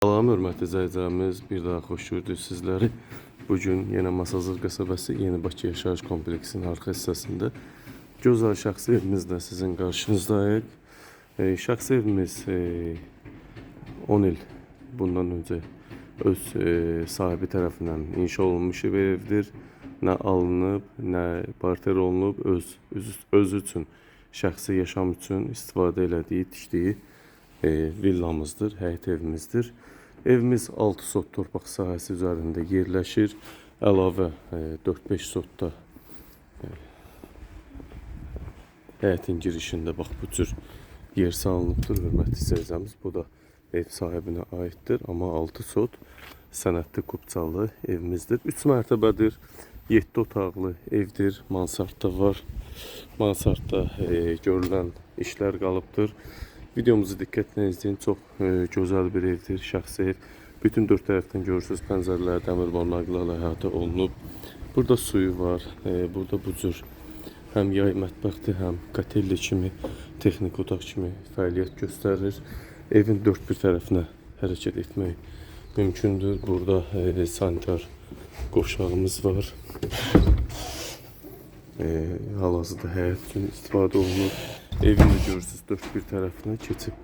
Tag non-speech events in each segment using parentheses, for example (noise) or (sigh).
Salam hörmətli izləyicilərimiz, bir daha xoş gördük sizləri. Bugün yenə Masazır qəsəbəsi Yeni Bakı Yaşayış Kompleksinin arxa hissəsində gözəl şəxsi evimizlə sizin qarşınızdayıq. E, şəxsi evimiz e, 10 il bundan öncə öz e, sahibi tərəfindən inşa olunmuş bir evdir. Nə alınıb, nə barter olunub, öz, öz, öz üçün, şəxsi yaşam üçün istifadə elədiyi, tikdiyi e, villamızdır, həyət evimizdir. Evimiz 6 sot torpaq sahəsi üzərində yerləşir. Əlavə e, 4-5 sotda e, həyətin girişində bax bu cür yer salınıbdır, hörmətli izləyicilərimiz. Bu da ev sahibinə aiddir, amma 6 sot sənədli kupçalı evimizdir. 3 mərtəbədir. 7 otaqlı evdir. Mansardda var. Mansardda e, görülən işlər qalıbdır. Videomuzu diqqətlə izləyin. Çox e, gözəl bir evdir, şəxsi ev. Bütün dörd tərəfdən görürsüz pəncərələr dəmir barmaqlarla əhatə olunub. Burada suyu var. E, burada bu cür həm yay mətbəxdir, həm kotelli kimi, texnik otaq kimi fəaliyyət göstərir. Evin dörd bir tərəfinə hərəkət etmək mümkündür. Burada e, sanitar qoşağımız var. E, hal-hazırda həyat üçün istifadə olunur. Evin də görürsüz dörd bir tərəfinə keçib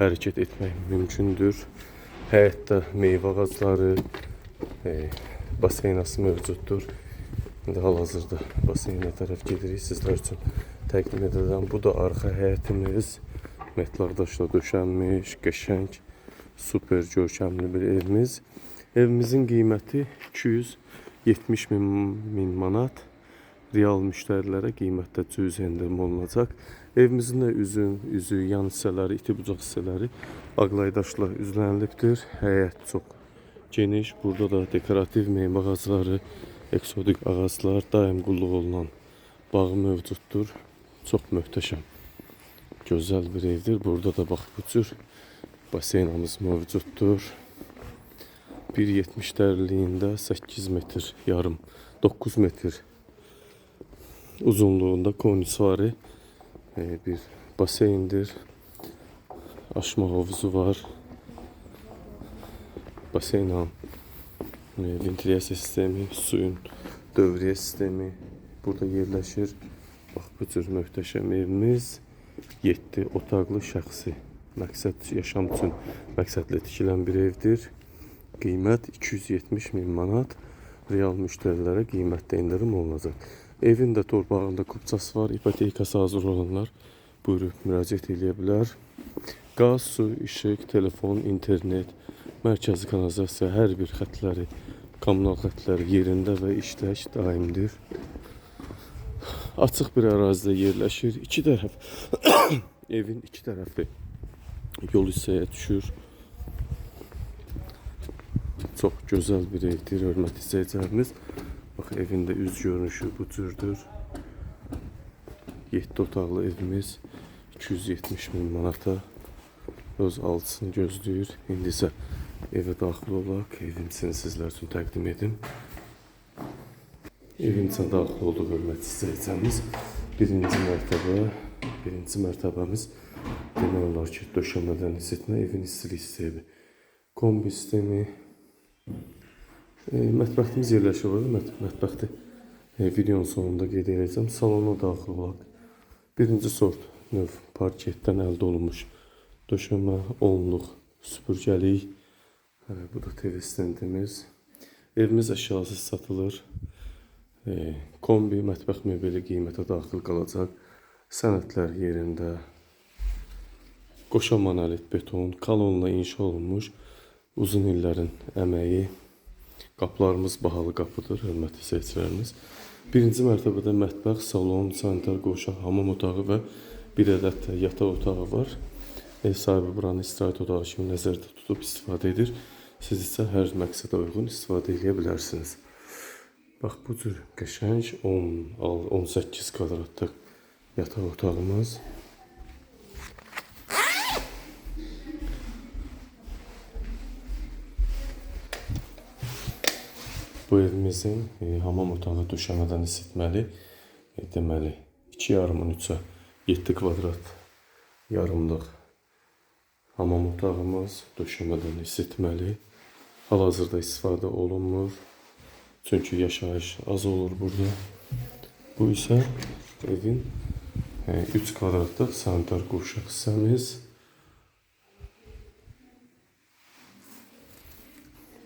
hərəkət etmək mümkündür. Həyətdə meyvə ağacları, e, baseynası mövcuddur. İndi hal-hazırda baseynə tərəf gedirik sizlər üçün təqdim edəcəm. Bu da arxa həyətimiz. Metlaqdaşla döşənmiş, qəşəng, super görkəmli bir evimiz. Evimizin qiyməti 270 min, min manat. Real müştərilərə qiymətdə cüzi endirim olunacaq. Evimizin də üzün, üzü, yan hissələri, iti bucaq hissələri ağlaydaşla üzlənilibdir. Həyət çox geniş. Burada da dekorativ meyvə ağacları, eksotik ağaclar, daim qulluq olunan bağı mövcuddur. Çox möhtəşəm. Gözəl bir evdir. Burada da bax bu cür baseynamız mövcuddur. 1.70 dərinliyində 8 metr yarım, 9 metr uzunluğunda konisuarı e, bir baseyndir. Aşma havuzu var. Baseynan e, ventilyasiya sistemi, suyun dövriyə sistemi burada yerləşir. Bax bu cür möhtəşəm evimiz 7 otaqlı şəxsi məqsəd yaşam üçün məqsədlə tikilən bir evdir. Qiymət 270 min manat. Real müştərilərə qiymətdə endirim olunacaq. Evin də torpağında kupçası var. İpotekası hazır olanlar buyurub müraciət edə bilər. Qaz, su, işıq, telefon, internet, mərkəzi kanalizasiya hər bir xətləri, kommunal xətləri yerində və işlək daimdir. Açıq bir ərazidə yerləşir. İki tərəf (coughs) evin iki tərəfi yol hissəyə düşür. Çox gözəl bir evdir, hörmətli izləyicilərimiz. Bax evin üz görünüşü bu cürdür. 7 otaqlı evimiz 270 min manata öz alıcısını gözləyir. İndi isə evə daxil olaq, evimizin sizlər üçün təqdim edim. İçinə daxil olduq hörmətli izləyicilərimiz. Birinci mərtəbə, birinci mərtəbəmiz demək olar ki, döşəmədən isitmə, evin istilik sistemi, kombi sistemi, mətbəxtimiz yerləşir orada. Mət, mətbəxti e, videonun sonunda qeyd edəcəm. Salona daxil olaq. Birinci sort növ parketdən əldə olunmuş döşəmə, onluq, süpürgəlik. E, bu da TV stendimiz. Evimiz əşyasız satılır. E, kombi, mətbəx mebeli qiymətə daxil qalacaq. Sənədlər yerində. Qoşa monolit beton, kalonla inşa olunmuş uzun illərin əməyi. Qapılarımız bahalı qapıdır, hörmətli seyircilərimiz. Birinci mərtəbədə mətbəx, salon, sanitar qoşa, hamam otağı və bir ədəd də yataq otağı var. Ev sahibi buranı istirahət otağı kimi nəzərdə tutub istifadə edir. Siz isə hər məqsədə uyğun istifadə edə bilərsiniz. Bax bu cür qəşəng 10, 18 kvadratlıq yataq otağımız. Bu evimizin e, hamam otağı döşəmədən isitməli. E, deməli 2 yarımın 3-ə 7 kvadrat yarımlıq Hamam otağımız döşəmədən isitməli. Hal-hazırda istifadə olunmur. Çünki yaşayış az olur burada. Bu isə evin 3 kvadratlıq sanitar qovşaq hissəmiz.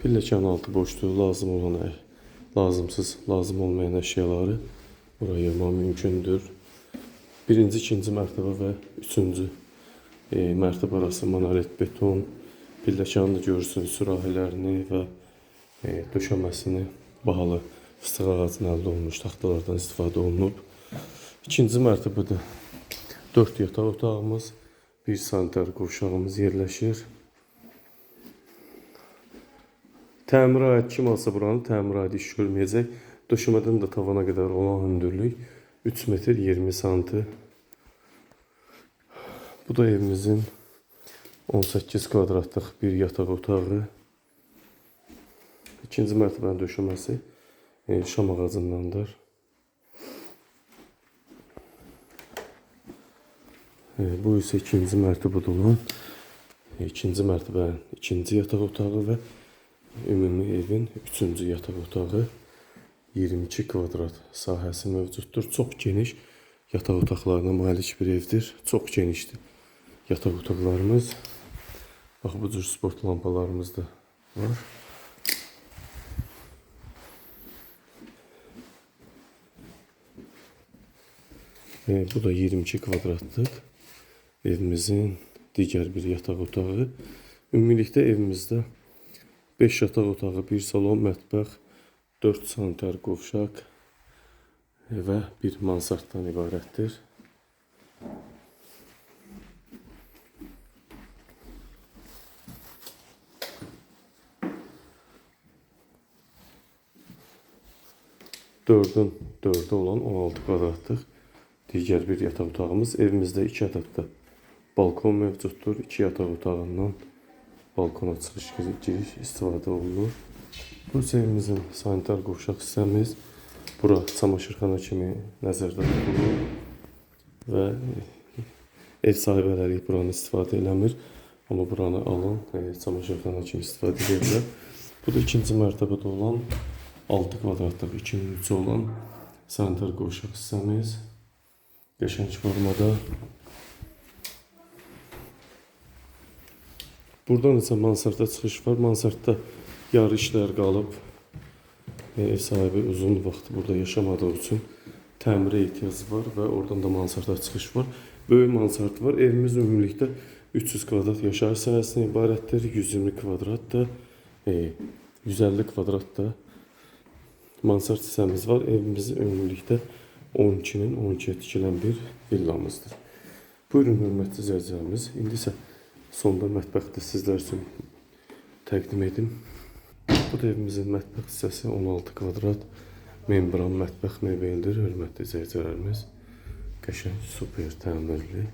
Pilləkən altı boşluğu lazım olan lazımsız, lazım olmayan əşyaları buraya yığmaq mümkündür. Birinci, ikinci mərtəbə və üçüncü e, mərtəbə arası monolit beton, pilləkəni görürsünüz, sürahilərini və e, döşəməsini bahalı fıstıq ağacının əldə olunmuş taxtalardan istifadə olunub. İkinci mərtəbədə 4 yataq otağımız, bir sanitar qovşağımız yerləşir. Kim alsa buranı təmirə aid iş görməyəcək. Döşəmədən də tavana qədər olan hündürlük 3 metr 20 santi. Bu da evimizin 18 kvadratlıq bir yataq otağı. İkinci mərtəbənin döşəməsi e, şam ağacındandır. E, bu isə ikinci mərtəbədə olan e, ikinci mərtəbənin ikinci yataq otağı və ümumi evin üçüncü yataq otağı 22 kvadrat sahəsi mövcuddur. Çox geniş yataq otaqlarına malik bir evdir. Çox genişdir yataq otaqlarımız. Bax bu cür sport lampalarımız da var. E, bu da 22 kvadratlıq evimizin digər bir yataq otağı. Ümumilikdə evimizdə 5 yataq otağı, 1 salon, mətbəx, 4 sanitar qovşaq və bir mansarddan ibarətdir. Dördün dördü olan 16 kvadratlıq digər bir yataq otağımız. Evimizdə 2 ədəd də balkon mövcuddur. 2 yataq otağından balkona çıxış giriş istifadə olunur. Bu isə evimizin sanitar qovşaq hissəmiz. Bura çamaşırxana kimi nəzərdə tutulur və ev sahibləri buranı istifadə eləmir. Amma buranı alan e, çamaşırxana kimi istifadə edə bilər. Bu da ikinci mərtəbədə olan 6 kvadratlıq 2-nin 3 olan sanitar qovşaq hissəmiz. Qəşəng formada. Buradan isə mansarda çıxış var. Mansardda yarı işlər qalıb. E, Ev sahibi uzun vaxt burada yaşamadığı üçün təmirə ehtiyacı var və oradan da mansarda çıxış var. Böyük mansard var. Evimiz ümumilikdə 300 kvadrat yaşayış sahəsindən ibarətdir. 120 kvadrat da, e, 150 kvadrat da mansard hissəmiz var. Evimiz ümumilikdə 12-nin 12-yə tikilən bir villamızdır. Buyurun hörmətli izləyicilərimiz. İndi isə sonda mətbəxdə sizlər üçün təqdim edim. Bu da evimizin mətbəx hissəsi 16 kvadrat membran mətbəx mebeldir. Hörmətli izləyicilərimiz. Qəşəng, super təmirli.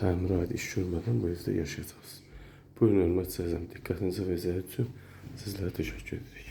Təmirə aid iş görmədən bu evdə yaşayacaqsınız. Buyurun hörmətli izləyicilərim. Diqqətinizi və zəhət üçün sizlərə təşəkkür edirik.